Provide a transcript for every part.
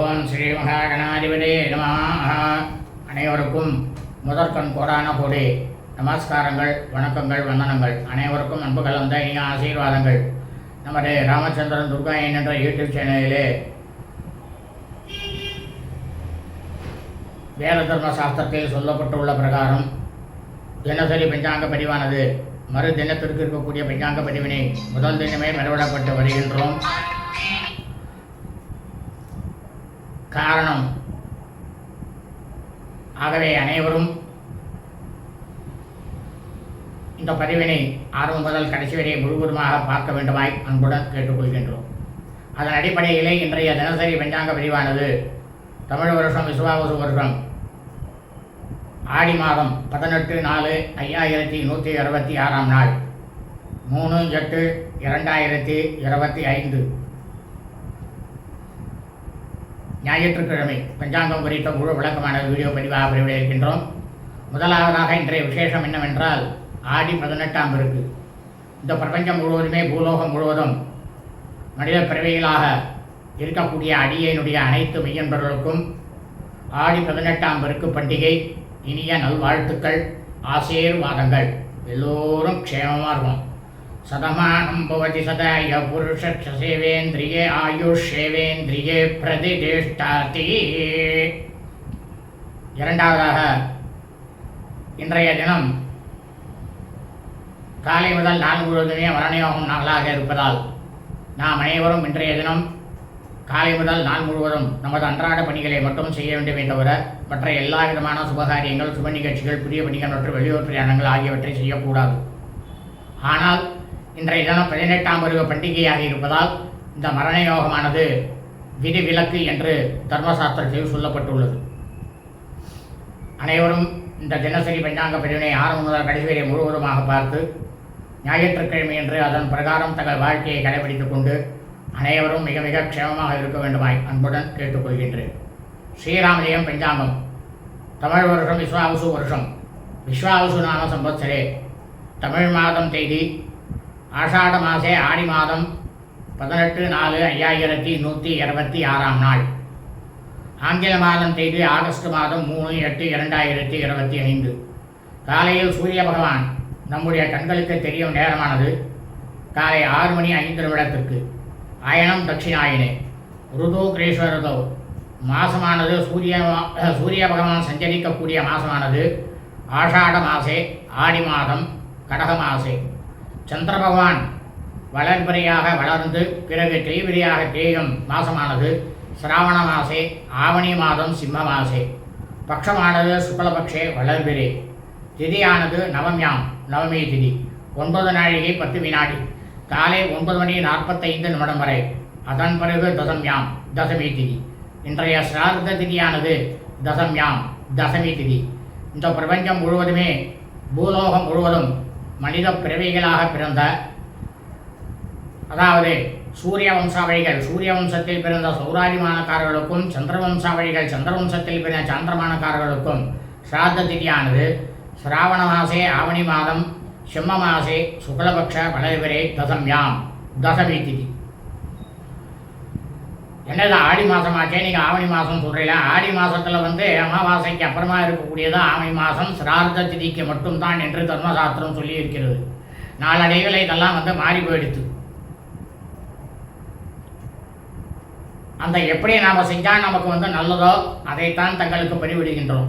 ஓம் ஸ்ரீ மகாகணாதிபதே நம அனைவருக்கும் முதற்கண் கோடான கோடி. நமஸ்காரங்கள் வணக்கங்கள் வந்தனங்கள். அனைவருக்கும் அன்பு கலந்த இனிய ஆசீர்வாதங்கள். நமது ராமச்சந்திரன் துர்கா என்ற யூடியூப் சேனலிலே வேத தர்ம சாஸ்திரத்தில் சொல்லப்பட்டுள்ள பிரகாரம் தினசரி பஞ்சாங்க பதிவானது. மறு தினத்திற்கு இருக்கக்கூடிய பஞ்சாங்க பதிவினை முதல் தினமே மறுவிடப்பட்டு வருகின்றோம். காரணம். ஆகவே அனைவரும் இந்த பதிவினை ஆரம்பம் முதல் கடைசி வரை முழுவதுமாக பார்க்க வேண்டுமாய் அன்புடன் கேட்டுக்கொள்கின்றோம். அதன் அடிப்படையிலே இன்றைய தினசரி பஞ்சாங்க பதிவானது தமிழ் வருஷம் விசுவாவசு வருஷம் ஆடி மாதம் பதினெட்டு நாலு ஐயாயிரத்தி நூற்றி அறுபத்தி ஆறாம் நாள் மூணு எட்டு இரண்டாயிரத்தி இருபத்தி ஐந்து. ஞாயிற்றுக்கிழமை பஞ்சாங்கம் குறித்த முழு விளக்கமான வீடியோ பதிவாக வெளியிட இருக்கின்றோம். முதலாவதாக இன்றைய விசேஷம் என்னவென்றால் ஆடி பதினெட்டாம் பிறகு இந்த பிரபஞ்சம் முழுவதுமே பூலோகம் முழுவதும் மனித பிறவிகளாக இருக்கக்கூடிய அடியனுடைய அனைத்து மெய்யன்பர்களுக்கும் ஆடி பதினெட்டாம் பெருக்கு பண்டிகை இனிய நல்வாழ்த்துக்கள் ஆசீர்வாதங்கள் எல்லோரும் க்ஷேமமாக இருக்கும் சதமானம் பவதி சதாய புருஷேவேந்திரியே ஆயுஷேவேந்திரியே பிரதிதிஷ்டாதி இரண்டாவதாக இன்றைய தினம் காலை முதல் நாள் முழுவதுமே மரணயோகம் நாளாக இருப்பதால் நாம் அனைவரும் இன்றைய தினம் காலை முதல் நாள் முழுவதும் நமது அன்றாட பணிகளை மட்டும் செய்ய வேண்டுமே தவிர மற்ற எல்லா விதமான சுபகாரியங்கள் சுப நிகழ்ச்சிகள் புதிய பணிகள் மற்றும் வெளியூர் பிரயாணங்கள் ஆகியவற்றை செய்யக்கூடாது. ஆனால் இன்றைய தினம் பதினெட்டாம் பருவ பண்டிகையாக இருப்பதால் இந்த மரண யோகமானது விதிவிலக்கு என்று தர்மசாஸ்திரத்தில் சொல்லப்பட்டுள்ளது. அனைவரும் இந்த தினசரி பஞ்சாங்க பிரிவினை ஆரம்பம் முதல் கடைசி வரை முழுவதுமாக பார்த்து ஞாயிற்றுக்கிழமை என்று அதன் பிரகாரம் தங்கள் வாழ்க்கையை கடைபிடித்துக் கொண்டு அனைவரும் மிக மிக க்ஷேமமாக இருக்க வேண்டுமாய் அன்புடன் கேட்டுக்கொள்கின்றேன். ஸ்ரீராமஜெயம் பஞ்சாங்கம். தமிழ் வருஷம் விஸ்வாவசு வருஷம். விஸ்வாவசு நாம சம்பத்சரே. தமிழ் மாதம் தேதி ஆஷாட மாசே ஆடி மாதம் பதினெட்டு நாலு ஐயாயிரத்தி நூற்றி இருபத்தி ஆறாம் நாள். ஆங்கில மாதம் தேதி ஆகஸ்ட் மாதம் மூணு எட்டு இரண்டாயிரத்தி இருபத்தி ஐந்து. காலையில் சூரிய பகவான் நம்முடைய கண்களுக்கு தெரியும் நேரமானது காலை ஆறு மணி ஐந்து நிமிடத்திற்கு அயனம் தட்சிணாயினே. ருதோ கிரீஸ்வரதோ மாசமானது சூரிய சூரிய பகவான் சஞ்சரிக்கக்கூடிய மாசமானது ஆஷாட மாசே ஆடி மாதம் கடக மாசே. சந்திரபகவான் வளர்பிறையாக வளர்ந்து பிறகு தேய்பிரியாக தேயும் மாசமானது சிராவண மாசே ஆவணி மாதம் சிம்ம மாசே. பட்சமானது சுக்லபக்ஷே வளர்பிரே திதியானது நவம்யாம் நவமி திதி. ஒன்பது நாழிகை பத்து வினாடி. காலை ஒன்பது மணி நாற்பத்தைந்து நிமிடம் வரை. அதன் பிறகு தசம்யாம் தசமி திதி. இன்றைய சிரார்த்த திதியானது தசம்யாம் தசமி திதி. இந்த பிரபஞ்சம் முழுவதுமே பூலோகம் முழுவதும் மனித பிறவிகளாக பிறந்த அதாவது சூரிய வம்சாவழிகள் சூரிய வம்சத்தில் பிறந்த சௌராஜிமானக்காரர்களுக்கும் சந்திர வம்சாவழிகள் சந்திர வம்சத்தில் பிறந்த சந்திரமானக்காரர்களுக்கும் சிராத்த திதியானது சிராவண மாசே ஆவணி மாதம் சிம்ம மாசே சுக்லபக்ஷ வளர்வரே தசம்யாம் தசமி திதி என்னதான் ஆடி மாதமாச்சே நீங்கள் ஆவணி மாதம் சொல்கிறீங்களா ஆடி மாதத்தில் வந்து அமாவாசைக்கு அப்புறமா இருக்கக்கூடியது ஆவணி மாதம் சிரார்த்த திதிக்கு மட்டும்தான் என்று தர்மசாஸ்திரம் சொல்லி இருக்கிறது நாளடைவில் இதெல்லாம் வந்து மாறி போயிடுத்து. அந்த எப்படி நாம் செஞ்சால் நமக்கு வந்து நல்லதோ அதைத்தான் தங்களுக்கு பதிவிடுகின்றோம்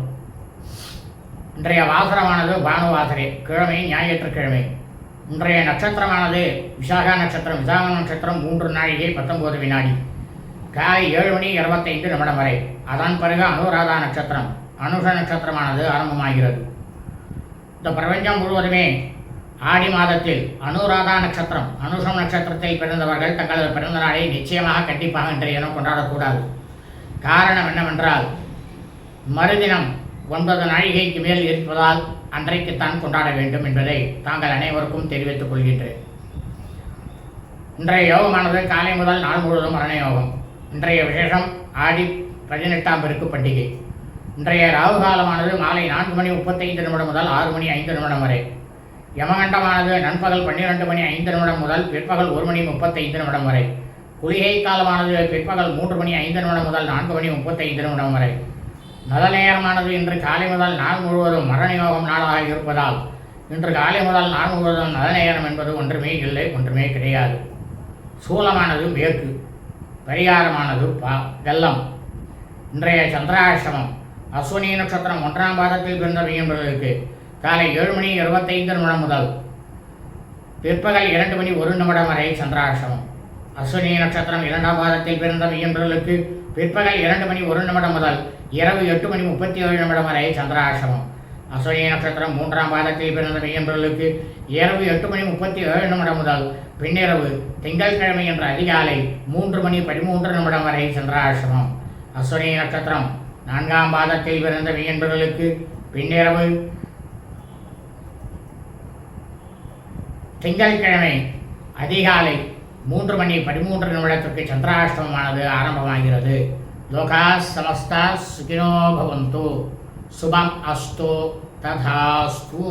இன்றைய வாசரமானது பானுவாசரே கிழமை ஞாயிற்றுக்கிழமை. இன்றைய நட்சத்திரமானது விசாகா நட்சத்திரம் விசாக நட்சத்திரம் மூன்று நாழிகை பத்தொன்பது வினாடி. காலை ஏழு மணி இருபத்தைந்து நிமிடம் வரை. அதன் பிறகு அனுராதா நட்சத்திரம். அனுஷ நட்சத்திரமானது ஆரம்பமாகிறது. இந்த பிரபஞ்சம் முழுவதுமே ஆடி மாதத்தில் அனுராதா நட்சத்திரம் அனுஷம் நட்சத்திரத்தில் பிறந்தவர்கள் தங்களது பிறந்த நாளை நிச்சயமாக கண்டிப்பாக இன்றைய தினம் கொண்டாடக்கூடாது. காரணம் என்னவென்றால் மறுதினம் ஒன்பது நாழிகைக்கு மேல் இருப்பதால் அன்றைக்குத்தான் கொண்டாட வேண்டும் என்பதை தாங்கள் அனைவருக்கும் தெரிவித்துக் கொள்கின்றேன். இன்றைய யோகமானது காலை முதல் நாள் முழுவதும் மரண யோகம் இன்றைய விசேஷம் ஆடி பதினெட்டாம் பெருக்கு பண்டிகை. இன்றைய ராகு காலமானது மாலை நான்கு மணி முப்பத்தைந்து நிமிடம் முதல் ஆறு மணி ஐந்து நிமிடம் வரை. யமகண்டமானது நண்பகல் பன்னிரெண்டு மணி ஐந்து நிமிடம் முதல் பிற்பகல் ஒரு மணி முப்பத்தைந்து நிமிடம் வரை. குளிகை காலமானது பிற்பகல் மூன்று மணி ஐந்து நிமிடம் முதல் நான்கு மணி முப்பத்தைந்து நிமிடம் வரை. நல்ல நேரமானது இன்று காலை முதல் நாள் முழுவதும் மரண யோகம் நாளாக இருப்பதால் இன்று காலை முதல் நாள் முழுவதும் நல்ல நேரம் என்பது ஒன்றுமே இல்லை ஒன்றுமே கிடையாது. சூலமானது மேற்கு. பரிகாரமானது பா வெள்ளம். இன்றைய சந்திராசிரமம் அஸ்வினி நட்சத்திரம் ஒன்றாம் பாதத்தில் பிறந்த மீன்பர்களுக்கு காலை ஏழு மணி இருபத்தைந்து நிமிடம் முதல் பிற்பகல் இரண்டு மணி ஒரு நிமிடம் வரை சந்திராசிரமம் அஸ்வினி நட்சத்திரம் இரண்டாம் பாதத்தில் பிறந்த வியம்பர்களுக்கு பிற்பகல் இரண்டு மணி ஒரு நிமிடம் முதல் இரவு எட்டு மணி முப்பத்தி ஏழு நிமிடம் வரை சந்திராசிரமம் அஸ்வினி நட்சத்திரம் மூன்றாம் பாதத்தில் பிறந்த மீன்பர்களுக்கு இரவு எட்டு மணி முப்பத்தி ஏழு நிமிடம் முதல் பின்னிரவு திங்கட்கிழமை என்ற அதிகாலை மூன்று மணி பதிமூன்று நிமிடம் வரை சந்திராஷ்டமம் அஸ்வினி நட்சத்திரம் நான்காம் பாதத்தில் பிறந்த மெய்யன்பர்களுக்கு பின்னிரவு திங்கட்கிழமை அதிகாலை மூன்று மணி பதிமூன்று நிமிடத்திற்கு சந்திராஷ்டமமானது ஆரம்பமாகிறது. லோகா சமஸ்தா சுகினோ பவந்தோ. सुभम अस्तु तथास्तु